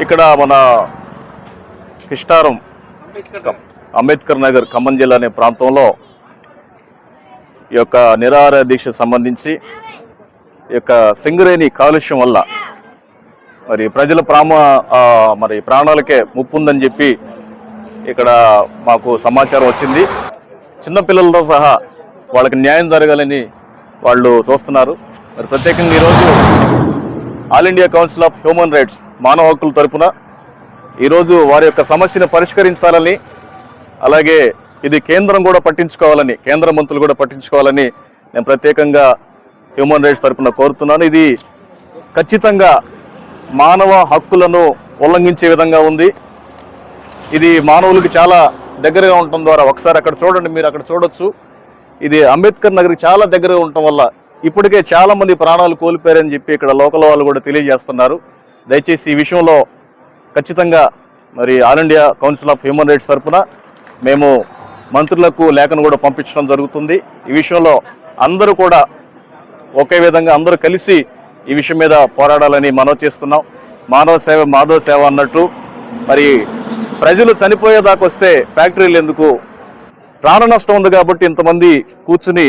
ఇక్కడ మన కిష్టారం అంబేద్కర్. నగర్ ఖమ్మం జిల్లా అనే ప్రాంతంలో ఈ యొక్క నిరాహార దీక్ష సంబంధించి ఈ యొక్క సింగరేణి కాలుష్యం వల్ల మరి ప్రజల ప్రామ మరి ప్రాణాలకే ముప్పు ఉందని చెప్పి ఇక్కడ మాకు సమాచారం వచ్చింది. చిన్నపిల్లలతో సహా వాళ్ళకి న్యాయం జరగాలని వాళ్ళు చూస్తున్నారు. మరి ప్రత్యేకంగా ఈరోజు all India council of human rights మానవ హక్కుల తరపున ఈరోజు వారి యొక్క సమస్యను పరిష్కరించాలని అలాగే ఇది కేంద్రం కూడా పట్టించుకోవాలని కేంద్ర మంత్రులు కూడా పట్టించుకోవాలని నేను ప్రత్యేకంగా హ్యూమన్ రైట్స్ తరపున కోరుతున్నాను. ఇది ఖచ్చితంగా మానవ హక్కులను ఉల్లంఘించే విధంగా ఉంది. ఇది మానవులకు చాలా దగ్గరగా ఉండటం ద్వారా ఒకసారి అక్కడ చూడండి మీరు అక్కడ చూడొచ్చు. ఇది అంబేద్కర్ నగర్కి చాలా దగ్గరగా ఉండటం వల్ల ఇప్పటికే చాలా మంది ప్రాణాలు కోల్పోయారని చెప్పి ఇక్కడ లోకల్ వాళ్ళు కూడా తెలియజేస్తున్నారు. దయచేసి ఈ విషయంలో ఖచ్చితంగా మరి all India council of human rights తరఫున మేము మంత్రులకు లేఖను కూడా పంపించడం జరుగుతుంది. ఈ విషయంలో అందరూ కూడా ఒకే విధంగా అందరూ కలిసి ఈ విషయం మీద పోరాడాలని మనవి చేస్తున్నాం. మానవ సేవ మాధవ సేవ అన్నట్టు. మరి ప్రజలు చనిపోయేదాకా వస్తే ఫ్యాక్టరీలు ఎందుకు? ప్రాణ నష్టం ఉంది కాబట్టి ఇంతమంది కూర్చుని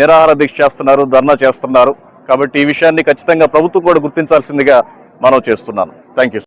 నిరాహార దీక్ష చేస్తున్నారు ధర్నా చేస్తున్నారు. కాబట్టి ఈ విషయాన్ని ఖచ్చితంగా ప్రభుత్వం కూడా గుర్తించాల్సిందిగా మనం చేస్తున్నాను. Thank you